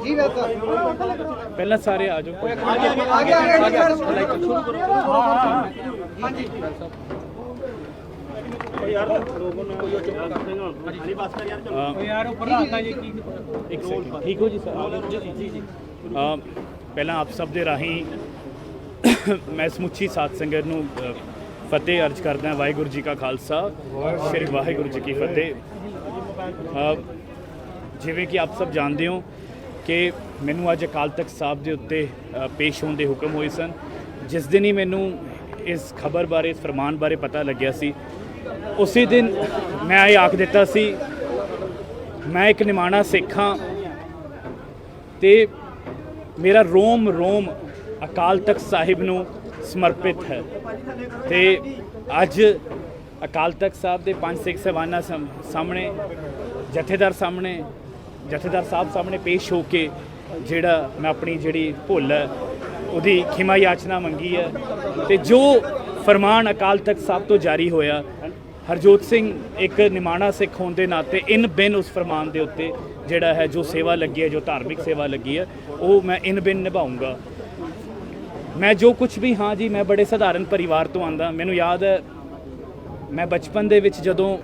ਜੀ ਵੈਸਾ ਪਹਿਲਾਂ ਸਾਰੇ ਆ ਜਾਓ। ਆਗੇ ਆਗੇ ਆਗੇ ਆਗੇ ਸ਼ੁਰੂ ਕਰੋ ਹਾਂਜੀ ਅਹ ਯਾਰ ਉੱਪਰ ਰੱਖਦਾ ਜੀ ਕੀ ਇੱਕ ਸੈਕਿੰਡ ਠੀਕ ਹੋ ਜੀ ਸਰ? ਜੀ ਜੀ ਪਹਿਲਾਂ ਆਪ ਸਭ ਦੇ ਰਾਹੀਂ ਮੈਂ ਸਮੁੱਚੀ ਸਾਧ ਸੰਗਤ ਨੂੰ ਫਤਿਹ ਅਰਜ ਕਰਦਾ ਹਾਂ। ਵਾਹਿਗੁਰੂ ਜੀ ਕਾ ਖਾਲਸਾ, ਸ੍ਰੀ ਵਾਹਿਗੁਰੂ ਜੀ ਕੀ ਫਤਿਹ ਜਿਵੇਂ ਕਿ ਆਪ ਸਭ ਜਾਣਦੇ ਹੋ ਕਿ ਮੈਨੂੰ ਅੱਜ ਅਕਾਲ ਤਖਤ ਸਾਹਿਬ ਦੇ ਉੱਤੇ ਪੇਸ਼ ਹੋਣ ਦੇ ਹੁਕਮ ਹੋਏ ਸਨ ਜਿਸ ਦਿਨ ਹੀ ਮੈਨੂੰ ਇਸ ਖਬਰ ਬਾਰੇ, ਇਸ ਫਰਮਾਨ ਬਾਰੇ ਪਤਾ ਲੱਗਿਆ ਸੀ, ਉਸੇ ਦਿਨ ਮੈਂ ਇਹ ਆਖ ਦਿੱਤਾ ਸੀ, ਮੈਂ ਇੱਕ ਨਿਮਾਣਾ ਸਿੱਖ ਹਾਂ ਤੇ ਮੇਰਾ ਰੋਮ ਰੋਮ ਅਕਾਲ ਤਖਤ ਸਾਹਿਬ ਨੂੰ ਸਮਰਪਿਤ ਹੈ। ਤੇ ਅੱਜ ਅਕਾਲ ਤਖਤ ਸਾਹਿਬ ਦੇ ਪੰਜ ਸਿੱਖ ਸਹਿਬਾਨਾਂ ਸਾਹਮਣੇ, ਜਥੇਦਾਰ ਸਾਹਮਣੇ, ਜਥੇਦਾਰ ਸਾਹਿਬ ਸਾਹਮਣੇ ਪੇਸ਼ ਹੋ ਕੇ ਜਿਹੜਾ ਮੈਂ ਆਪਣੀ ਜਿਹੜੀ ਭੁੱਲ ਹੈ, ਉਹਦੀ ਖਿਮਾ ਯਾਚਨਾ ਮੰਗੀ ਹੈ। ਤੇ ਜੋ ਫਰਮਾਨ ਅਕਾਲ ਤਖਤ ਸਾਹਿਬ ਤੋਂ ਜਾਰੀ ਹੋਇਆ, ਹਰਜੋਤ ਸਿੰਘ ਇੱਕ ਨਿਮਾਣਾ ਸਿੱਖ ਹੋਣ ਦੇ ਨਾਤੇ ਇਨ ਬਿਨ ਉਸ ਫਰਮਾਨ ਦੇ ਉੱਤੇ ਜਿਹੜਾ ਹੈ, ਜੋ ਸੇਵਾ ਲੱਗੀ ਹੈ, ਜੋ ਧਾਰਮਿਕ ਸੇਵਾ ਲੱਗੀ ਹੈ, ਉਹ ਮੈਂ ਇਨ ਬਿਨ ਨਿਭਾਉਂਗਾ ਮੈਂ ਜੋ ਕੁਝ ਵੀ, ਹਾਂ ਜੀ, ਮੈਂ ਬੜੇ ਸਧਾਰਨ ਪਰਿਵਾਰ ਤੋਂ ਆਂਦਾ। ਮੈਨੂੰ ਯਾਦ ਹੈ, ਮੈਂ ਬਚਪਨ ਦੇ ਵਿੱਚ ਜਦੋਂ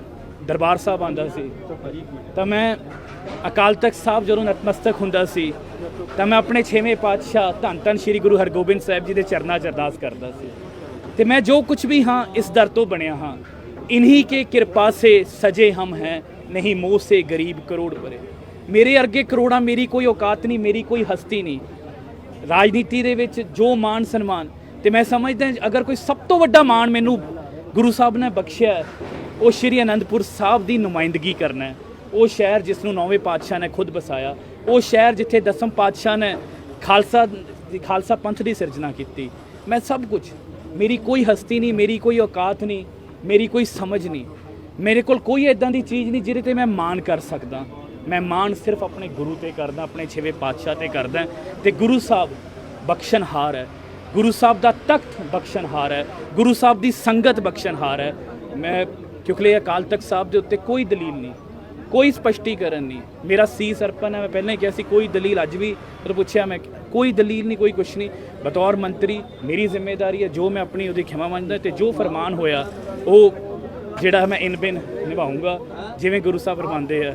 ਦਰਬਾਰ ਸਾਹਿਬ ਆਂਦਾ ਸੀ, ਤਾਂ ਮੈਂ ਅਕਾਲ ਤਖਤ ਸਾਹਿਬ ਜਦੋਂ ਨਤਮਸਤਕ ਹੁੰਦਾ ਸੀ, ਤਾਂ ਮੈਂ ਆਪਣੇ 6ਵੇਂ ਪਾਤਸ਼ਾਹ ਧੰਨ ਧੰਨ ਸ੍ਰੀ ਗੁਰੂ ਹਰਗੋਬਿੰਦ ਸਾਹਿਬ ਜੀ ਦੇ ਚਰਨਾਂ 'ਚ ਅਰਦਾਸ ਕਰਦਾ ਸੀ। ਤੇ ਮੈਂ ਜੋ ਕੁਝ ਵੀ, ਹਾਂ, ਇਸ ਦਰ ਤੋਂ ਬਣਿਆ ਹਾਂ, ਇਨਹੀ ਕੇ ਕਿਰਪਾ ਸੇ ਸਜੇ ਹਮ ਹੈ, ਨਹੀਂ ਮੋਹ ਸੇ ਗਰੀਬ ਕਰੋੜ ਪਰੇ। ਮੇਰੇ ਅਰਗੇ ਕਰੋੜਾਂ ਮੇਰੀ ਕੋਈ ਔਕਾਤ ਨਹੀਂ, ਮੇਰੀ ਕੋਈ ਹਸਤੀ ਨਹੀਂ। ਰਾਜਨੀਤੀ ਦੇ ਵਿੱਚ ਜੋ ਮਾਣ ਸਨਮਾਨ, ਤੇ ਮੈਂ ਸਮਝਦਾ ਅਗਰ ਕੋਈ ਸਭ ਤੋਂ ਵੱਡਾ ਮਾਣ ਮੈਨੂੰ ਗੁਰੂ ਸਾਹਿਬ ਨੇ ਬਖਸ਼ਿਆ ਉਹ ਸ਼੍ਰੀ ਅਨੰਦਪੁਰ ਸਾਹਿਬ ਦੀ ਨੁਮਾਇੰਦਗੀ ਕਰਨਾ ਉਹ ਸ਼ਹਿਰ ਜਿਸ ਨੂੰ ਨੌਵੇਂ ਪਾਤਸ਼ਾਹ ਨੇ ਖੁਦ ਬਸਾਇਆ, ਉਹ ਸ਼ਹਿਰ ਜਿੱਥੇ ਦਸਮ ਪਾਤਸ਼ਾਹ ਨੇ ਖਾਲਸਾ ਦੀ ਖਾਲਸਾ ਪੰਥ ਦੀ ਸਿਰਜਣਾ ਕੀਤੀ। ਮੈਂ ਸਭ ਕੁਝ ਮੇਰੀ ਕੋਈ ਹਸਤੀ ਨਹੀਂ, ਮੇਰੀ ਕੋਈ ਔਕਾਤ ਨਹੀਂ, ਮੇਰੀ ਕੋਈ ਸਮਝ ਨਹੀਂ। ਮੇਰੇ ਕੋਲ ਕੋਈ ਇਦਾਂ ਦੀ ਚੀਜ਼ ਨਹੀਂ ਜਿਹਦੇ ਤੇ ਮੈਂ ਮਾਣ ਕਰ ਸਕਦਾ। ਮੈਂ ਮਾਣ ਸਿਰਫ ਆਪਣੇ ਗੁਰੂ ਤੇ ਕਰਦਾ, ਆਪਣੇ ਛੇਵੇਂ ਪਾਤਸ਼ਾਹ ਤੇ ਕਰਦਾ ਤੇ ਗੁਰੂ ਸਾਹਿਬ ਬਖਸ਼ਣਹਾਰ ਹੈ। ਗੁਰੂ ਸਾਹਿਬ ਦਾ ਤਖਤ ਬਖਸ਼ਣਹਾਰ ਹੈ, ਗੁਰੂ ਸਾਹਿਬ ਦੀ ਸੰਗਤ ਬਖਸ਼ਣਹਾਰ ਹੈ। ਮੈਂ ਕਿਉਂਕਿ ਇਹ ਅਕਾਲ ਤਖਤ ਸਾਹਿਬ ਦੇ ਉੱਤੇ ਕੋਈ ਦਲੀਲ ਨਹੀਂ, ਕੋਈ ਸਪਸ਼ਟੀਕਰਨ ਨਹੀਂ। ਮੇਰਾ ਸੀ ਸਰਪਨ ਹੈ, ਮੈਂ ਪਹਿਲਾਂ ਹੀ ਕਿਹਾ ਸੀ, ਕੋਈ ਦਲੀਲ ਅੱਜ ਵੀ ਪਰ ਪੁੱਛਿਆ ਮੈਂ, ਕੋਈ ਦਲੀਲ ਨਹੀਂ, ਕੋਈ ਕੁਛ ਨਹੀਂ। ਬਤੌਰ ਮੰਤਰੀ, ਮੇਰੀ ਜ਼ਿੰਮੇਵਾਰੀ ਹੈ, ਜੋ ਮੈਂ ਆਪਣੀ ਉਹਦੀ ਖਿਮਾ ਮੰਨਦਾ ਤੇ ਜੋ ਫਰਮਾਨ ਹੋਇਆ, ਉਹ ਜਿਹੜਾ ਮੈਂ ਇਨ ਬਿਨ ਨਿਭਾਉਂਗਾ, ਜਿਵੇਂ ਗੁਰੂ ਸਾਹਿਬ ਫਰਮਾਉਂਦੇ ਆ।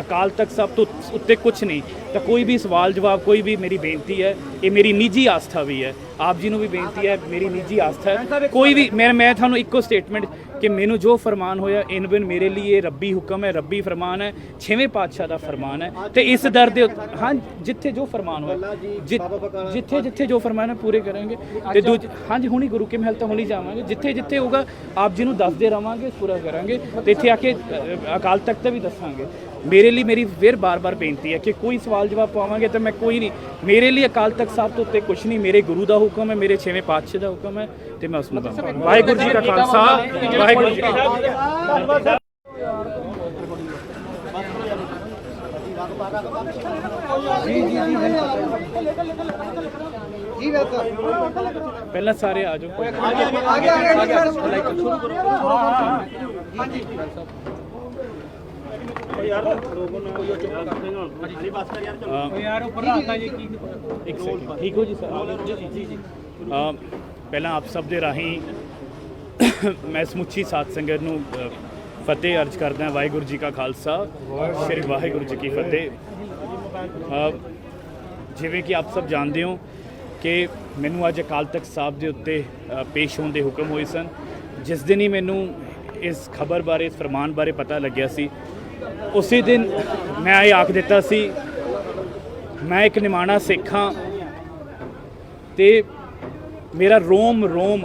ਅਕਾਲ ਤਖਤ ਸਾਹਿਬ ਤੋਂ ਉੱਤੇ ਕੁਝ ਨਹੀਂ। ਤਾਂ ਕੋਈ ਵੀ ਸਵਾਲ ਜਵਾਬ ਕੋਈ ਵੀ ਮੇਰੀ ਬੇਨਤੀ ਹੈ ਇਹ ਮੇਰੀ ਨਿੱਜੀ ਆਸਥਾ ਵੀ ਹੈ। ਆਪ ਜੀ ਨੂੰ ਵੀ ਬੇਨਤੀ ਹੈ ਮੇਰੀ ਨਿੱਜੀ ਆਸਥਾ ਹੈ। ਕੋਈ ਵੀ ਮੈਂ ਮੈਂ ਤੁਹਾਨੂੰ ਇੱਕੋ ਸਟੇਟਮੈਂਟ ਕਿ ਮੈਨੂੰ ਜੋ ਫਰਮਾਨ ਹੋਇਆ ਇਨ ਬਿਨ ਮੇਰੇ ਲਈ ਇਹ ਰੱਬੀ ਹੁਕਮ ਹੈ ਰੱਬੀ ਫਰਮਾਨ ਹੈ ਛੇਵੇਂ ਪਾਤਸ਼ਾਹ ਦਾ ਫਰਮਾਨ ਹੈ। ਤੇ ਇਸ ਦਰ ਦੇ ਉੱਤੇ- ਹਾਂ ਜਿੱਥੇ ਜੋ ਫਰਮਾਨ ਹੋਇਆ ਜਿ- ਜਿੱਥੇ ਜਿੱਥੇ ਜੋ ਫਰਮਾਨ ਹੈ ਪੂਰੇ ਕਰਾਂਗੇ। ਤੇ ਦੂਜ ਹਾਂਜੀ ਹੁਣੀ ਗੁਰੂ ਕੇ ਮਹਿਲ ਤਾਂ ਹੁਣੀ ਜਾਵਾਂਗੇ। ਜਿੱਥੇ ਜਿੱਥੇ ਹੋਊਗਾ ਆਪ ਜੀ ਨੂੰ ਦੱਸਦੇ ਰਵਾਂਗੇ ਪੂਰਾ ਕਰਾਂਗੇ। ਤੇ ਇੱਥੇ ਆ ਕੇ ਅਕਾਲ ਤਖਤ ਤੇ ਵੀ ਦੱਸਾਂਗੇ। ਮੇਰੇ ਲਈ ਮੇਰੀ ਫਿਰ ਬਾਰ-ਬਾਰ ਬੇਨਤੀ ਹੈ ਕਿ ਕੋਈ ਸਵਾਲ ਜਵਾਬ ਪਾਵਾਂਗੇ ਤਾਂ ਮੈਂ ਕੋਈ ਨਹੀਂ। ਮੇਰੇ ਲਈ ਅਕਾਲ ਤਖਤ ਸਾਹਿਬ ਤੋਂ ਉੱਤੇ ਕੁਝ ਨਹੀਂ ਮੇਰੇ ਗੁਰੂ ਦਾ ਹੁਕਮ ਹੈ ਮੇਰੇ ਛੇਵੇਂ ਪਾਤਸ਼ਾਹ ਦਾ ਹੁਕਮ ਹੈ ਤੇ ਮੈਂ ਉਸ ਨੂੰ ਵਾਹਿਗੁਰੂ ਜੀ ਕਾ ਖਾਲਸਾ ਵਾਹਿਗੁਰੂ ਜੀ ਕੀ ਪਹਿਲਾਂ ਸਾਰੇ ਆ ਜਾਓ ਆਗੇ ਆਗੇ ਆਗੇ ਸ਼ੁਰੂ ਕਰੋ ਹਾਂਜੀ। ਅਹ ਯਾਰ ਉੱਪਰ ਰੱਖਦਾ ਜੀ ਕੀ ਇੱਕ ਸੈਕਿੰਡ ਠੀਕ ਹੋ ਜੀ ਸਰ? ਜੀ ਜੀ ਜੀ। ਅਹ ਪਹਿਲਾਂ ਆਪ ਸਭ ਦੇ ਰਾਹੀਂ ਮੈਂ ਸਮੁੱਚੀ ਸਾਧ ਸੰਗਤ ਨੂੰ ਫਤਿਹ ਅਰਜ ਕਰਦਾ ਹਾਂ। ਵਾਹਿਗੁਰੂ ਜੀ ਕਾ ਖਾਲਸਾ। ਸ੍ਰੀ ਵਾਹਿਗੁਰੂ ਜੀ ਕੀ ਫਤਿਹ। ਜਿਵੇਂ ਕਿ ਆਪ ਸਭ ਜਾਣਦੇ ਹੋ ਕਿ ਮੈਨੂੰ ਅੱਜ ਅਕਾਲ ਤਖਤ ਸਾਹਿਬ ਦੇ ਉੱਤੇ ਪੇਸ਼ ਹੋਣ ਦੇ ਹੁਕਮ ਹੋਏ ਸਨ। ਜਿਸ ਦਿਨ ਹੀ ਮੈਨੂੰ ਇਸ ਖਬਰ ਬਾਰੇ ਇਸ ਫਰਮਾਨ ਬਾਰੇ ਪਤਾ ਲੱਗਿਆ ਸੀ ਉਸੇ ਦਿਨ ਮੈਂ ਇਹ ਆਖ ਦਿੱਤਾ ਸੀ, ਮੈਂ ਇੱਕ ਨਿਮਾਣਾ ਸਿੱਖ ਹਾਂ ਤੇ ਮੇਰਾ ਰੋਮ ਰੋਮ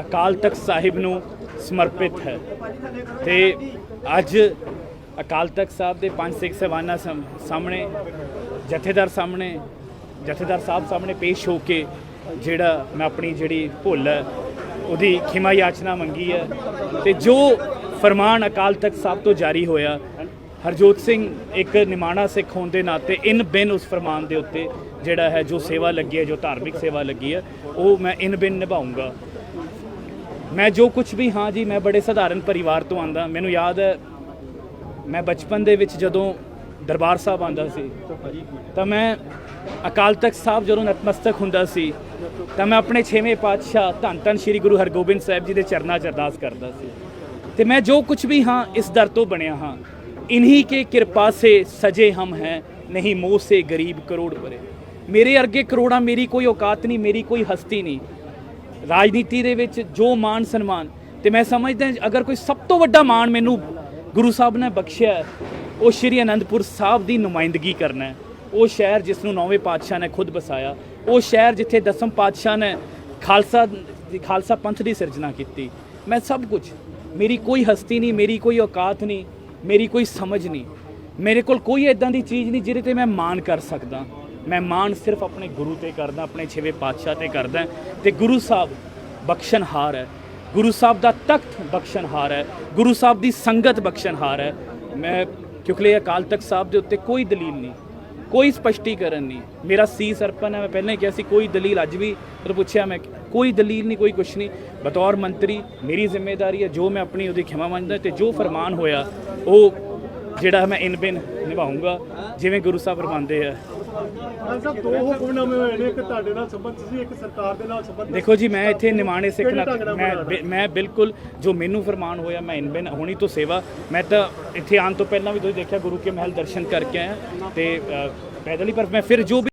ਅਕਾਲ ਤਖਤ ਸਾਹਿਬ ਨੂੰ ਸਮਰਪਿਤ ਹੈ। ਤੇ ਅੱਜ ਅਕਾਲ ਤਖਤ ਸਾਹਿਬ ਦੇ ਪੰਜ ਸਿੱਖ ਸਹਿਬਾਨਾਂ ਸਾਹਮਣੇ, ਜਥੇਦਾਰ ਸਾਹਮਣੇ, ਜਥੇਦਾਰ ਸਾਹਿਬ ਸਾਹਮਣੇ ਪੇਸ਼ ਹੋ ਕੇ ਜਿਹੜਾ ਮੈਂ ਆਪਣੀ ਜਿਹੜੀ ਭੁੱਲ ਹੈ, ਉਹਦੀ ਖਿਮਾ ਯਾਚਨਾ ਮੰਗੀ ਹੈ ਤੇ ਜੋ ਫਰਮਾਨ ਅਕਾਲ ਤਖਤ ਸਾਹਿਬ ਤੋਂ ਜਾਰੀ ਹੋਇਆ ਹਰਜੋਤ ਸਿੰਘ ਇੱਕ ਨਿਮਾਣਾ ਸਿੱਖ ਹੋਣ ਦੇ ਨਾਤੇ ਇਨ ਬਿਨ ਉਸ ਫਰਮਾਨ ਦੇ ਉੱਤੇ ਜਿਹੜਾ ਹੈ ਜੋ ਸੇਵਾ ਲੱਗੀ ਹੈ, ਜੋ ਧਾਰਮਿਕ ਸੇਵਾ ਲੱਗੀ ਹੈ, ਉਹ ਮੈਂ ਇਨ ਬਿਨ ਨਿਭਾਉਂਗਾ ਮੈਂ ਜੋ ਕੁਝ ਵੀ, ਹਾਂ ਜੀ, ਮੈਂ ਬੜੇ ਸਧਾਰਨ ਪਰਿਵਾਰ ਤੋਂ ਆਂਦਾ। ਮੈਨੂੰ ਯਾਦ ਹੈ, ਮੈਂ ਬਚਪਨ ਦੇ ਵਿੱਚ ਜਦੋਂ ਦਰਬਾਰ ਸਾਹਿਬ ਆਂਦਾ ਸੀ, ਤਾਂ ਮੈਂ ਅਕਾਲ ਤਖਤ ਸਾਹਿਬ ਜਦੋਂ ਨਤਮਸਤਕ ਹੁੰਦਾ ਸੀ, ਤਾਂ ਮੈਂ ਆਪਣੇ ਛੇਵੇਂ ਪਾਤਸ਼ਾਹ ਧੰਨ ਧੰਨ ਸ੍ਰੀ ਗੁਰੂ ਹਰਗੋਬਿੰਦ ਸਾਹਿਬ ਜੀ ਦੇ ਚਰਨਾਂ 'ਚ ਅਰਦਾਸ ਕਰਦਾ ਸੀ। ਤੇ ਮੈਂ ਜੋ ਕੁਝ ਵੀ, ਹਾਂ, ਇਸ ਦਰ ਤੋਂ ਬਣਿਆ ਹਾਂ। इन्हीं के कृपा से सजे हम हैं, नहीं मोह से गरीब करोड़ बरे ਮੇਰੇ ਅਰਗੇ ਕਰੋੜਾਂ ਮੇਰੀ ਕੋਈ ਔਕਾਤ ਨਹੀਂ ਮੇਰੀ ਕੋਈ ਹਸਤੀ ਨਹੀਂ ਰਾਜਨੀਤੀ ਦੇ ਵਿੱਚ ਜੋ ਮਾਨ ਸਨਮਾਨ ਤੇ ਮੈਂ ਸਮਝਦਾ ਅਗਰ ਕੋਈ ਸਭ ਤੋਂ ਵੱਡਾ ਮਾਨ ਮੈਨੂੰ ਗੁਰੂ ਸਾਹਿਬ ਨੇ ਬਖਸ਼ਿਆ ਉਹ ਸ਼੍ਰੀ ਅਨੰਦਪੁਰ ਸਾਹਿਬ ਦੀ ਨੁਮਾਇੰਦਗੀ ਕਰਨਾ ਹੈ ਉਹ ਸ਼ਹਿਰ ਜਿਸ ਨੂੰ ਨੌਵੇਂ ਪਾਤਸ਼ਾਹ ਨੇ ਖੁਦ ਬਸਾਇਆ ਉਹ ਸ਼ਹਿਰ ਜਿੱਥੇ ਦਸਮ ਪਾਤਸ਼ਾਹ ਨੇ ਖਾਲਸਾ ਖਾਲਸਾ ਪੰਥ ਦੀ ਸਿਰਜਣਾ ਕੀਤੀ ਮੈਂ ਸਭ ਕੁਝ ਮੇਰੀ ਕੋਈ ਹਸਤੀ ਨਹੀਂ ਮੇਰੀ ਕੋਈ ਔਕਾਤ ਨਹੀਂ ਮੇਰੀ ਕੋਈ ਸਮਝ ਨਹੀਂ। ਮੇਰੇ ਕੋਲ ਕੋਈ ਇਦਾਂ ਦੀ ਚੀਜ਼ ਨਹੀਂ ਜਿਹਦੇ ਤੇ ਮੈਂ ਮਾਣ ਕਰ ਸਕਦਾ। ਮੈਂ ਮਾਣ ਸਿਰਫ ਆਪਣੇ ਗੁਰੂ ਤੇ ਕਰਦਾ, ਆਪਣੇ ਛੇਵੇਂ ਪਾਤਸ਼ਾਹ ਤੇ ਕਰਦਾ। ਤੇ ਗੁਰੂ ਸਾਹਿਬ ਬਖਸ਼ਣਹਾਰ ਹੈ। ਗੁਰੂ ਸਾਹਿਬ ਦਾ ਤਖਤ ਬਖਸ਼ਣਹਾਰ ਹੈ। ਗੁਰੂ ਸਾਹਿਬ ਦੀ ਸੰਗਤ ਬਖਸ਼ਣਹਾਰ ਹੈ। ਮੈਂ ਕਿਉਂਕਿ ਅਕਾਲ ਤਖਤ ਸਾਹਿਬ ਦੇ ਉੱਤੇ ਕੋਈ ਦਲੀਲ ਨਹੀਂ, ਕੋਈ ਸਪਸ਼ਟੀਕਰਨ ਨਹੀਂ। ਮੇਰਾ ਸੀ ਅਰਪਣ ਹੈ, ਮੈਂ ਪਹਿਲਾਂ ਹੀ ਕਿਹਾ ਸੀ, ਕੋਈ ਦਲੀਲ ਅੱਜ ਵੀ। ਉਹ ਪੁੱਛਿਆ ਮੈਂ ਕੋਈ ਦਲੀਲ ਨਹੀਂ ਕੋਈ ਕੁਛ ਨਹੀਂ। ਬਤੌਰ ਮੰਤਰੀ ਮੇਰੀ ਜ਼ਿੰਮੇਵਾਰੀ ਹੈ ਜੋ ਮੈਂ ਆਪਣੀ ਉਹਦੀ ਖਿਮਾ ਮੰਨਦਾ ਤੇ ਜੋ ਫਰਮਾਨ ਹੋਇਆ ਉਹ ਜਿਹੜਾ ਮੈਂ ਇਨ ਬਿਨ ਨਿਭਾਉਂਗਾ ਜਿਵੇਂ ਗੁਰੂ ਸਾਹਿਬ ਫਰਮਾਉਂਦੇ ਆ। ਖਾਨ ਸਾਹਿਬ ਦੋ ਹੁਕਮਨਾਮੇ ਹੋਏ ਨੇ ਇੱਕ ਤੁਹਾਡੇ ਨਾਲ ਸੰਬੰਧ ਸੀ ਇੱਕ ਸਰਕਾਰ ਦੇ ਨਾਲ ਸੰਬੰਧ ਦੇਖੋ ਜੀ ਮੈਂ ਇੱਥੇ ਨਿਮਾਣੇ ਸਿੱਖ ਨਾ ਨਾਲ ਮੈਂ ਮੈਂ ਬਿਲਕੁਲ ਜੋ ਮੈਨੂੰ ਫਰਮਾਨ ਹੋਇਆ ਮੈਂ ਇਨ ਬਿਨ ਹੋਣੀ ਤੋਂ ਸੇਵਾ। ਮੈਂ ਤਾਂ ਇੱਥੇ ਆਉਣ ਤੋਂ ਪਹਿਲਾਂ ਵੀ ਤੁਸੀਂ ਦੇਖਿਆ ਗੁਰੂ ਕੇ ਮਹਿਲ ਦਰਸ਼ਨ ਕਰਕੇ ਆਇਆ ਤੇ ਪੈਦਲ ਹੀ ਪਰ ਮੈਂ ਫਿਰ ਜੋ